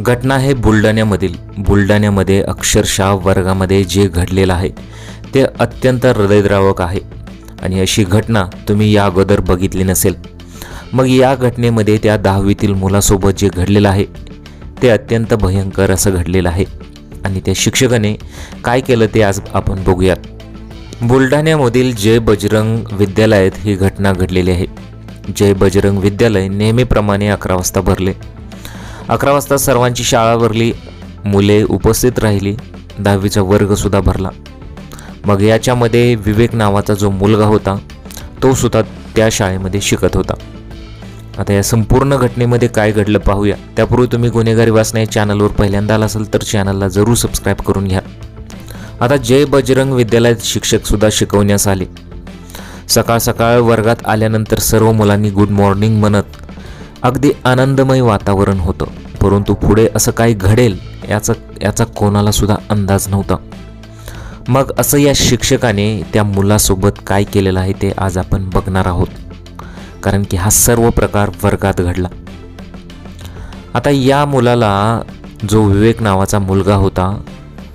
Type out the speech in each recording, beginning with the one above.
घटना हे बुलढाण्यामधील बुलढाण्यामध्ये अक्षरशः वर्गामध्ये जे घडलेलं आहे ते अत्यंत हृदयद्रावक आहे. आणि अशी घटना तुम्ही या अगोदर बघितली नसेल. मग या घटनेमध्ये त्या दहावीतील मुलासोबत जे घडलेलं आहे ते अत्यंत भयंकर असं घडलेलं आहे. आणि त्या शिक्षकाने काय केलं ते आज आपण बघूयात. बुलढाण्यामधील जय बजरंग विद्यालयात ही घटना घडलेली आहे. जय बजरंग विद्यालय नेहमीप्रमाणे अकरा वाजता भरले. अकरा वाजता सर्वांची शाळा भरली मुले उपस्थित राहिली दहावीचा वर्गसुद्धा भरला. मग याच्यामध्ये विवेक नावाचा जो मुलगा होता तो सुद्धा त्या शाळेमध्ये शिकत होता. आता या संपूर्ण घटनेमध्ये काय घडलं पाहूया. त्यापूर्वी तुम्ही गुन्हेगारी वाचना या चॅनलवर पहिल्यांदा आला असेल तर चॅनलला जरूर सबस्क्राईब करून घ्या. आता जय बजरंग विद्यालयात शिक्षकसुद्धा शिकवण्यास आले. सकाळ सकाळ वर्गात आल्यानंतर सर्व मुलांनी गुड मॉर्निंग म्हणत अगदी आनंदमय वातावरण होतं. परंतु पुढे असं काय घडेल याचा याचा कोणाला सुद्धा अंदाज नव्हता. मग असं या शिक्षकाने त्या मुलासोबत काय केलेलं आहे ते आज आपण बघणार आहोत. कारण की हा सर्व प्रकार वर्गात घडला. आता या मुलाला जो विवेक नावाचा मुलगा होता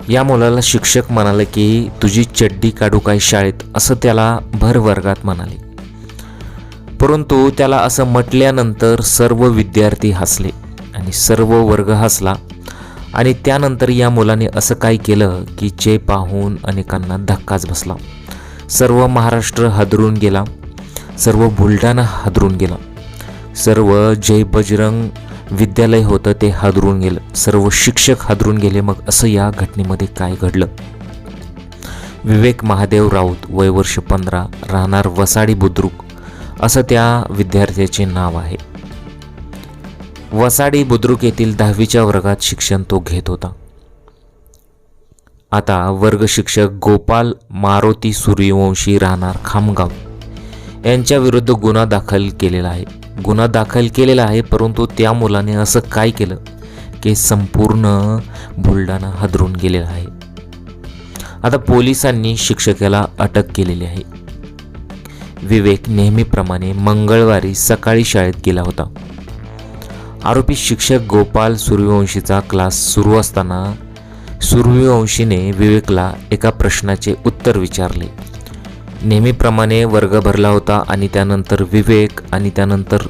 या मुलाला शिक्षक म्हणाले की तुझी चड्डी काढू काय शाळेत? असं त्याला भर वर्गात म्हणाले. परंतु त्याला असं म्हटल्यानंतर सर्व विद्यार्थी हसले. आणि सर्व वर्ग हसला. आणि त्यानंतर या मुलाने असं काय केलं की जे पाहून अनेकांना धक्काच बसला. सर्व महाराष्ट्र हादरून गेला. सर्व बुलढाणा हादरून गेला. सर्व जय बजरंग विद्यालय होतं ते हादरून गेलं. सर्व शिक्षक हादरून गेले. मग असं या घटनेमध्ये काय घडलं? विवेक महादेव राऊत वय वर्ष पंधरा राहणार वसाडी बुद्रुक असं त्या विद्यार्थ्याचे नाव आहे. वसाडी बुद्रुक येथील दहावीच्या वर्गात शिक्षण तो घेत होता. आता वर्ग शिक्षक गोपाल मारुती सूर्यवंशी राहणार खामगाव. यांच्या विरुद्ध गुन्हा दाखल केलेला आहे. गुन्हा दाखल केलेला आहे परंतु त्या मुलाने असं काय केलं की संपूर्ण बुलढाणा हादरून गेलेला आहे. आता पोलिसांनी शिक्षकाला अटक केलेली आहे. विवेक नेहमीप्रमाणे मंगळवारी सकाळी शाळेत गेला होता. आरोपी शिक्षक गोपाल सूर्यवंशीचा क्लास सुरू असताना सूर्यवंशीने विवेकला एका प्रश्नाचे उत्तर विचारले. नेहमीप्रमाणे वर्ग भरला होता आणि त्यानंतर विवेक आणि त्यानंतर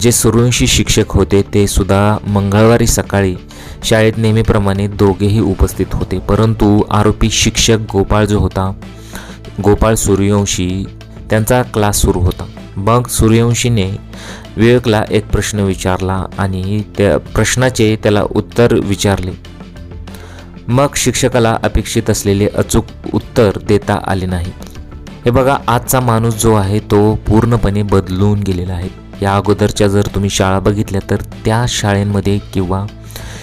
जे सूर्यवंशी शिक्षक होते ते सुद्धा मंगळवारी सकाळी शाळेत नेहमीप्रमाणे दोघेही उपस्थित होते. परंतु आरोपी शिक्षक गोपाळ जो होता गोपाळ सूर्यवंशी त्यांचा क्लास सुरू होता. मग सूर्यवंशीने विवेकला एक प्रश्न विचारला आणि त्या प्रश्नाचे त्याला उत्तर विचारले. मग शिक्षकाला अपेक्षित असलेले अचूक उत्तर देता आले नाही. हे बघा आजचा माणूस जो आहे तो पूर्णपणे बदलून गेलेला आहे. या अगोदरच्या जर तुम्ही शाळा बघितल्या तर त्या शाळेमध्ये किंवा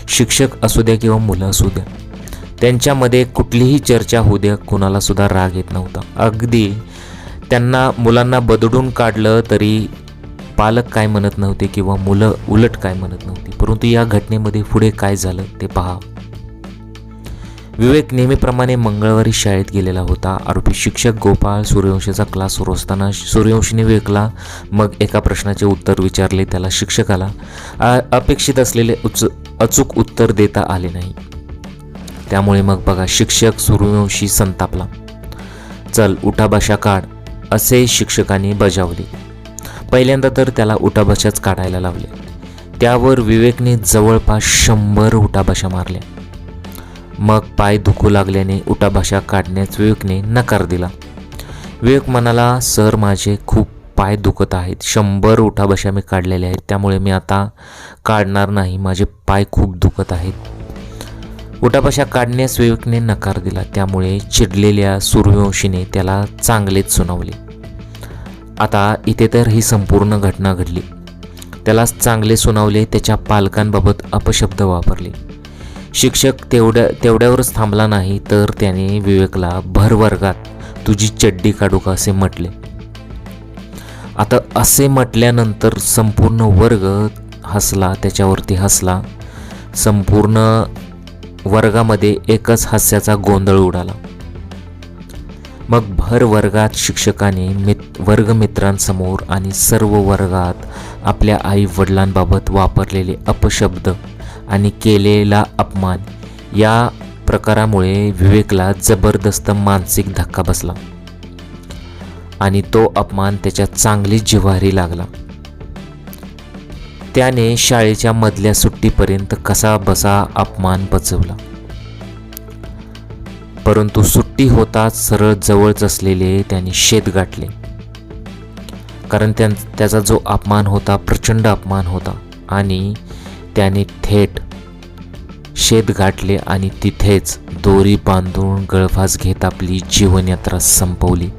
शिक्षक असू द्या किंवा मुलं असू द्या त्यांच्यामध्ये कुठलीही चर्चा होऊ द्या कुणालासुद्धा राग येत नव्हता. अगदी त्यांना मुलांना बदडून काढलं तरी पालक काय म्हणत नव्हते किंवा मुलं उलट काय म्हणत नव्हती. परंतु या घटनेमध्ये पुढे काय झालं ते पहा. विवेक नेहमीप्रमाणे मंगळवारी शाळेत गेलेला होता. आरोपी शिक्षक गोपाळ सूर्यवंशीचा क्लास सुरू असताना सूर्यवंशीने विवेकला मग एका प्रश्नाचे उत्तर विचारले. त्याला शिक्षकाला अपेक्षित असलेले उच अचूक उत्तर देता आले नाही. त्यामुळे मग बघा शिक्षक सूर्यवंशी संतापला. चल उठाभाषा काढ असे शिक्षकाने बजावले. पहिल्यांदा तर त्याला उठाभाषाच काढायला लावले. त्यावर विवेकने जवळपास शंभर उठाभाषा मारल्या. मग पाय दुखू लागल्याने उठाभाषा काढण्यास विवेकने नकार दिला. विवेक म्हणाला सर माझे खूप पाय दुखत आहेत. शंभर उठाभाषा मी काढलेल्या आहेत. त्यामुळे मी आता काढणार नाही. माझे पाय खूप दुखत आहेत. उठाभाषा काढण्यास विवेकने नकार दिला. त्यामुळे चिडलेल्या सूर्यवंशीने त्याला चांगलेच सुनावले. आता इथे तर ही संपूर्ण घटना घडली. त्याला चांगले सुनावले त्याच्या पालकांबाबत अपशब्द वापरले. शिक्षक तेवढ्या तेवढ्यावरच थांबला नाही तर त्याने विवेकला भर वर्गात तुझी चड्डी काढू का? असे म्हटले. आता असे म्हटल्यानंतर संपूर्ण वर्ग हसला त्याच्यावरती हसला. संपूर्ण वर्गामध्ये एकच हास्याचा गोंधळ उडाला. मग भर वर्गात शिक्षकाने मित वर्गमित्रांसमोर आणि सर्व वर्गात आपल्या आई वडिलांबाबत वापरलेले अपशब्द आणि केलेला अपमान या प्रकारामुळे विवेकला जबरदस्त मानसिक धक्का बसला. आणि तो अपमान त्याच्या चांगली जिव्हारी लागला. त्याने शाळेच्या मधल्या सुट्टीपर्यंत कसा बसा अपमान पचवला परंतु सुट्टी होताच सरळ जवळच असलेले त्याने शेत गाठले. कारण त्या त्याचा जो अपमान होता प्रचंड अपमान होता आणि त्याने थेट शेत गाठले आणि तिथेच दोरी बांधून गळफास घेत आपली जीवनयात्रा संपवली.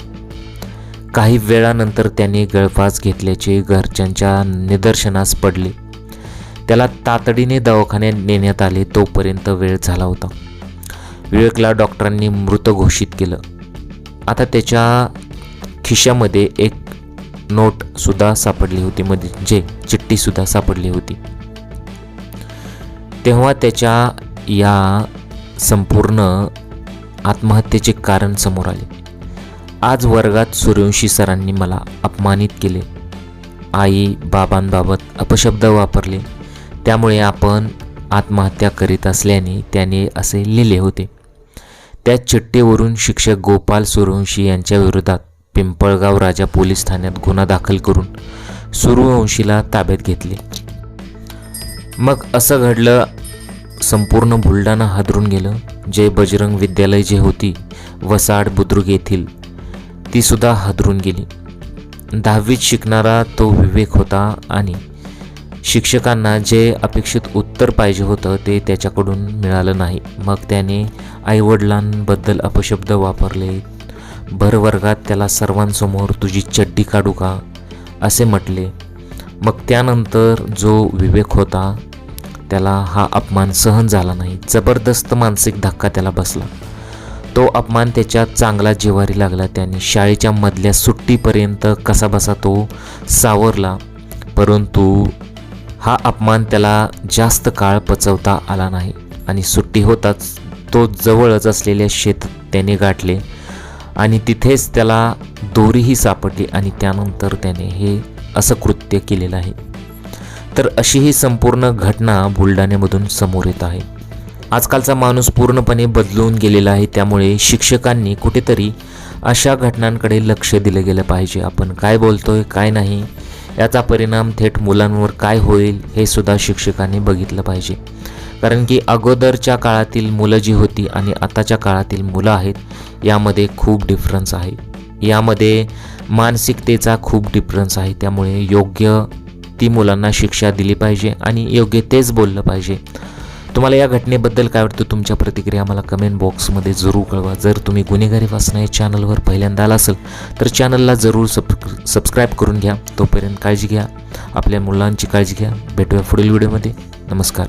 काही वेळानंतर त्याने गळफास घेतल्याचे घरच्यांच्या निदर्शनास पडले. त्याला तातडीने दवाखान्यात नेण्यात आले तोपर्यंत वेळ झाला होता. विवेकला डॉक्टरांनी मृत घोषित केलं. आता त्याच्या खिशामध्ये एक नोटसुद्धा सापडली होती मध्ये जे चिठ्ठीसुद्धा सापडली होती. तेव्हा त्याच्या या संपूर्ण आत्महत्येचे कारण समोर आले. आज वर्गात सूर्यवंशी सरांनी मला अपमानित केले. आई बाबांबाबत अपशब्द वापरले. त्यामुळे आपण आत्महत्या करीत असल्याने त्याने असे लिहिले होते. त्या चिठ्ठीवरून शिक्षक गोपाल सूर्यवंशी यांच्या विरोधात पिंपळगाव राजा पोलीस ठाण्यात गुन्हा दाखल करून सूर्यवंशीला ताब्यात घेतले. मग असं घडलं संपूर्ण बुलढाणा हादरून गेलं. जे बजरंग विद्यालय जे होती वसाड बुद्रुक येथील तीसुद्धा हादरून गेली. दहावीत शिकणारा तो विवेक होता आणि शिक्षकांना जे अपेक्षित उत्तर पाहिजे होतं ते त्याच्याकडून मिळालं नाही. मग त्याने आईवडिलांबद्दल अपशब्द वापरले भर वर्गात त्याला सर्वांसमोर तुझी चड्डी काढू का? असे म्हटले. मग त्यानंतर जो विवेक होता त्याला हा अपमान सहन झाला नाही. जबरदस्त मानसिक धक्का त्याला बसला. तो अपमान त्याच्या चांगला जिवारी लागला. त्याने शाळेच्या मधल्या सुट्टीपर्यंत कसा बसा तो सावरला. परंतु हा अपमान त्याला जास्त काळ पचवता आला नाही आणि सुट्टी होताच तो जवळच असलेल्या शेत त्याने गाठले आणि तिथेच त्याला दोरीही सापडली आणि त्यानंतर त्याने हे असं कृत्य केलेलं आहे. तर अशी ही संपूर्ण घटना बुलढाण्यामधून समोर येत आहे. आजकालचा माणूस पूर्णपणे बदलून गेलेला आहे त्यामुळे शिक्षकांनी कुठेतरी अशा घटनांकडे लक्ष दिलं गेलं पाहिजे. आपण काय बोलतोय काय नाही याचा परिणाम थेट मुलांवर काय होईल हे सुद्धा शिक्षकांनी बघितलं पाहिजे. कारण की अगोदरच्या काळातील मुलं जी होती आणि आताच्या काळातील मुलं आहेत यामध्ये खूप डिफरन्स आहे. यामध्ये मानसिकतेचा खूप डिफरन्स आहे. त्यामुळे योग्य ती मुलांना शिक्षा दिली पाहिजे आणि योग्य तेच बोललं पाहिजे. तुम्हाला या घटनेबद्दल काय वाटतं? तुमच्या प्रतिक्रिया मला कमेंट बॉक्समध्ये जरूर कळवा. जर तुम्ही गुन्हेगारी वाचना या चॅनलवर पहिल्यांदा आला असेल तर चॅनलला जरूर सब सबस्क्राईब करून घ्या. तोपर्यंत काळजी घ्या. आपल्या मुलांची काळजी घ्या. भेटूया पुढील व्हिडिओमध्ये नमस्कार.